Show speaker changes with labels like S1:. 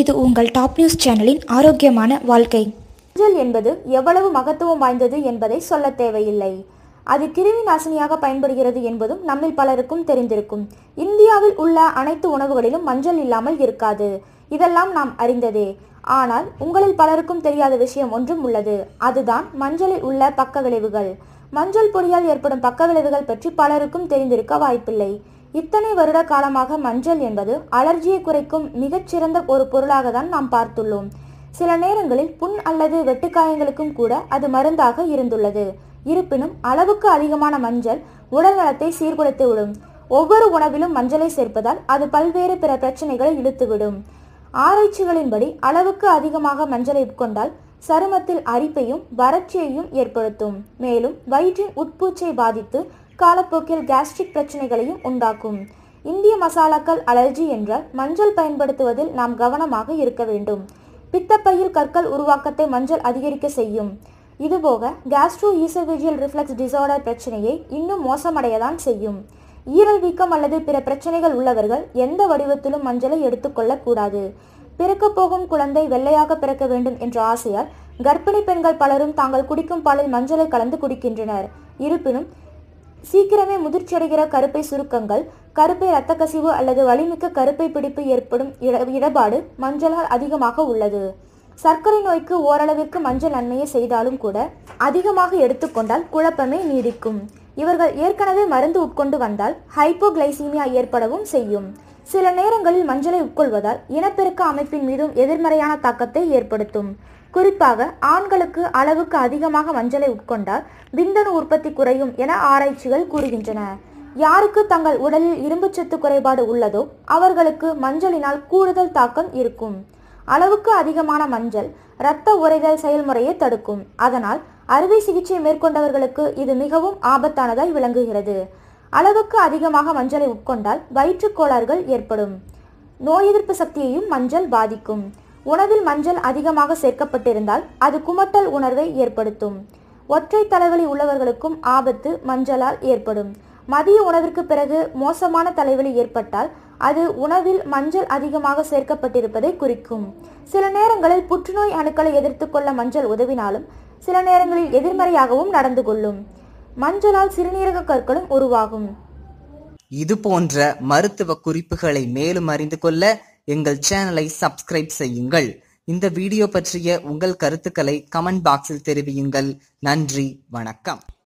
S1: இது உங்கள் top news சேனலின் ஆரோக்கியமான வாழ்க்கை.
S2: மஞ்சள் என்பது எவ்வளவு மகத்துவம் வாய்ந்தது என்பதை சொல்ல தேவையில்லை. அது கிருமி நாசினியாக பயன்படுகிறது என்பதும் நம்மில் பலருக்கும் தெரிந்திருக்கும். இந்தியாவில் உள்ள அனைத்து உணவுகளிலும் மஞ்சள் இல்லாமல் இருக்காது. இதெல்லாம் நாம் அறிந்ததே. ஆனால் உங்களில் பலருக்கும் தெரியாத விஷயம் ஒன்றும் உள்ளது. அதுதான் மஞ்சளில் உள்ள பக்க விளைவுகள் மஞ்சள் பொடியால் ஏற்படும் பக்க விளைவுகள் பற்றி பலருக்கும் தெரிந்திருக்க வாய்ப்பில்லை. இத்தனை வருட காலமாக மஞ்சள் என்பது அலர்ஜியை குறைக்கும் மிகச்சிறந்த ஒரு பொருளாக தான் நாம் பார்த்துள்ளோம். சில நேரங்களில் புண் அல்லது வெட்டுக்காயங்களுக்கும் கூட அது மருந்தாக இருந்துள்ளது. இருப்பினும் அளவுக்கு அதிகமான மஞ்சள் உடல் நலத்தை சீர்குலைத்து விடும் ஒவ்வொரு உணவிலும் மஞ்சளை சேர்ப்பதால் அது பல்வேறு பிற பிரச்சனைகளை இழுத்துவிடும். ஆராய்ச்சிகளின்படி அளவுக்கு அதிகமாக மஞ்சளை உட்கொண்டால் சருமத்தில் அரிப்பையும் வறட்சியையும் ஏற்படுத்தும். மேலும் வயிற்றின் உட்பூச்சை பாதித்து காலப்போக்கில் கேஸ்ட்ரிக் பிரச்சனைகளையும் உண்டாக்கும். இந்திய மசாலாக்கள் அலர்ஜி என்றால் மஞ்சள் பயன்படுத்துவதில் நாம் கவனமாக இருக்க வேண்டும். பித்தப்பையில் கற்கள் உருவாக்கத்தை மஞ்சள் அதிகரிக்க செய்யும். இதுபோக கேஸ்ட்ரோ ஈசோவேஜியல் ரிஃப்ளெக்ஸ் டிசார்டர் பிரச்சனையை இன்னும் மோசமடையதான் செய்யும். ஈரல் வீக்கம் அல்லது பிற பிரச்சனைகள் உள்ளவர்கள் எந்த வடிவத்திலும் மஞ்சளை எடுத்துக்கொள்ளக்கூடாது பிறக்கப் போகும் குழந்தை வெள்ளையாக பிறக்க வேண்டும் என்ற ஆசையால் கர்ப்பிணி பெண்கள் பலரும் தாங்கள் குடிக்கும் பாலில் மஞ்சளை கலந்து குடிக்கின்றனர். இருப்பினும் சீக்கிரமே முதிர்ச்சியடைகிற கருப்பை சுருக்கங்கள் கருப்பை இரத்த கசிவு அல்லது வலிமிக்க கருப்பை பிடிப்பு ஏற்படும் இட- இடபாடு மஞ்சளால் அதிகமாக உள்ளது. சர்க்கரை நோய்க்கு ஓரளவிற்கு மஞ்சள் நன்மையை செய்தாலும் கூட அதிகமாக எடுத்துக்கொண்டால் குழப்பமே நீடிக்கும். இவர்கள் ஏற்கனவே மருந்து உட்கொண்டு வந்தால் ஹைப்போகிளைசீமியா ஏற்படவும் செய்யும். சில நேரங்களில் மஞ்சளை உட்கொள்வதால் இனப்பெருக்க அமைப்பின் மீதும் எதிர்மறையான தாக்கத்தை ஏற்படுத்தும். குறிப்பாக ஆண்களுக்கு அளவுக்கு அதிகமாக மஞ்சளை உட்கொண்டால் விந்தணு உற்பத்தி குறையும் என ஆராய்ச்சிகள் கூறுகின்றன. யாருக்கு தங்கள் உடலில் இரும்புச்சத்து குறைபாடு உள்ளதோ அவர்களுக்கு மஞ்சளினால் கூடுதல் தாக்கம் இருக்கும். அளவுக்கு அதிகமான மஞ்சள் இரத்த உறைதல் செயல்முறையை தடுக்கும். அதனால் அறுவை சிகிச்சை மேற்கொண்டவர்களுக்கு இது மிகவும் ஆபத்தானதாய் விளங்குகிறது. அளவுக்கு அதிகமாக மஞ்சளை உட்கொண்டால் வயிற்றுக் கோளாறுகள் ஏற்படும். நோய் எதிர்ப்பு சக்தியையும் மஞ்சள் பாதிக்கும். உணவில் மஞ்சள் அதிகமாக சேர்க்கப்பட்டிருந்தால் அது குமட்டல் உணர்வை ஏற்படுத்தும். ஒற்றை தலைவலி உள்ளவர்களுக்கும் ஆபத்து மஞ்சளால் ஏற்படும். மதிய உணவிற்கு பிறகு மோசமான தலைவலி ஏற்பட்டால் அது உணவில் மஞ்சள் அதிகமாக சேர்க்கப்பட்டிருப்பதை குறிக்கும். சில நேரங்களில் புற்றுநோய் அணுக்களை எதிர்த்து கொள்ள மஞ்சள் உதவினாலும் சில நேரங்களில் எதிர்மறையாகவும் நடந்து கொள்ளும். மஞ்சளால் சிறுநீரக கற்களும் உருவாகும்.
S3: இது போன்ற மருத்துவ குறிப்புகளை மேலும் அறிந்து கொள்ள எங்கள் சேனலை சப்ஸ்கிரைப் செய்யுங்கள். இந்த வீடியோ பற்றிய உங்கள் கருத்துக்களை கமெண்ட் பாக்ஸில் தெரிவியுங்கள். நன்றி வணக்கம்.